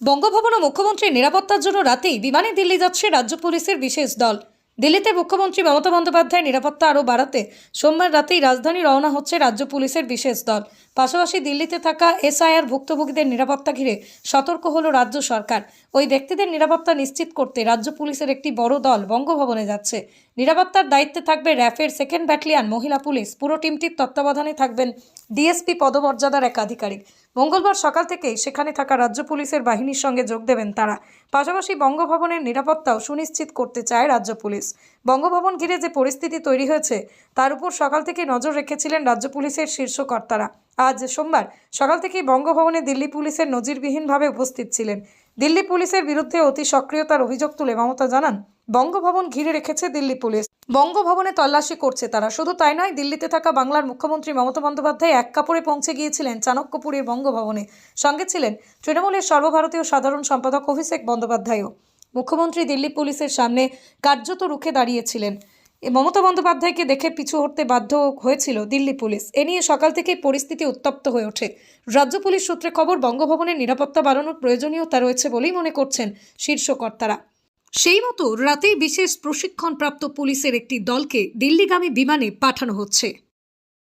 বঙ্গভবন ও মুখ্যমন্ত্রীর নিরাপত্তার জন্য রাতেই বিমানে দিল্লি যাচ্ছে রাজ্য পুলিশের বিশেষ দল। দিল্লিতে মুখ্যমন্ত্রী মমতা বন্দ্যোপাধ্যায় নিরাপত্তা আরও বাড়াতে সোমবার রাতেই রাজধানী রওনা হচ্ছে রাজ্য পুলিশের বিশেষ দল। পাশাপাশি দিল্লিতে থাকা এসআইআর ভুক্তভোগীদের নিরাপত্তা ঘিরে সতর্ক হল রাজ্য সরকার। ওই ব্যক্তিদের নিরাপত্তা নিশ্চিত করতে রাজ্য পুলিশের একটি বড় দল বঙ্গভবনে যাচ্ছে। নিরাপত্তার দায়িত্বে থাকবে র্যাফের সেকেন্ড ব্যাটালিয়ান মহিলা পুলিশ। পুরো টিমটির তত্ত্বাবধানে থাকবেন ডিএসপি পদমর্যাদার এক আধিকারিক। মঙ্গলবার সকাল থেকেই সেখানে থাকা রাজ্য পুলিশের বাহিনীর সঙ্গে যোগ দেবেন তারা। পাশাপাশি বঙ্গভবনের নিরাপত্তাও সুনিশ্চিত করতে চায় রাজ্য পুলিশ। বঙ্গভবন ঘিরে যে পরিস্থিতি তৈরি হয়েছে, তার উপর সকাল থেকে নজর রেখেছিলেন রাজ্য পুলিশের শীর্ষ কর্তারা। আজ সোমবার সকাল থেকেই বঙ্গভবনে দিল্লি পুলিশের নজিরবিহীনভাবে উপস্থিত ছিলেন। দিল্লি পুলিশের বিরুদ্ধে অতি সক্রিয়তার অভিযোগ তুলে মমতা জানান, বঙ্গভবন ঘিরে রেখেছে দিল্লি পুলিশ। বঙ্গভবনে তল্লাশি করছে তারা। শুধু তাই নয়, দিল্লিতে থাকা বাংলার মুখ্যমন্ত্রী মমতা বন্দ্যোপাধ্যায় এক কাপড়ে পৌঁছে গিয়েছিলেন চাণক্যপুরের বঙ্গভবনে। সঙ্গে ছিলেন তৃণমূলের সর্বভারতীয় সাধারণ সম্পাদক অভিষেক বন্দ্যোপাধ্যায়ও। মুখ্যমন্ত্রী দিল্লি পুলিশের সামনে কার্যত রুখে দাঁড়িয়েছিলেন। মমতা বন্দ্যোপাধ্যায়কে দেখে পিছু হটতে বাধ্য হয়েছিল দিল্লি পুলিশ। এ নিয়ে সকাল থেকেই পরিস্থিতি উত্তপ্ত হয়ে ওঠে। রাজ্য পুলিশ সূত্রে খবর, বঙ্গভবনের নিরাপত্তা বাড়ানোর প্রয়োজনীয়তা রয়েছে বলেই মনে করছেন শীর্ষ কর্তারা। সেই মতো রাতেই বিশেষ প্রশিক্ষণপ্রাপ্ত পুলিশের একটি দলকে দিল্লিগামী বিমানে পাঠানো হচ্ছে।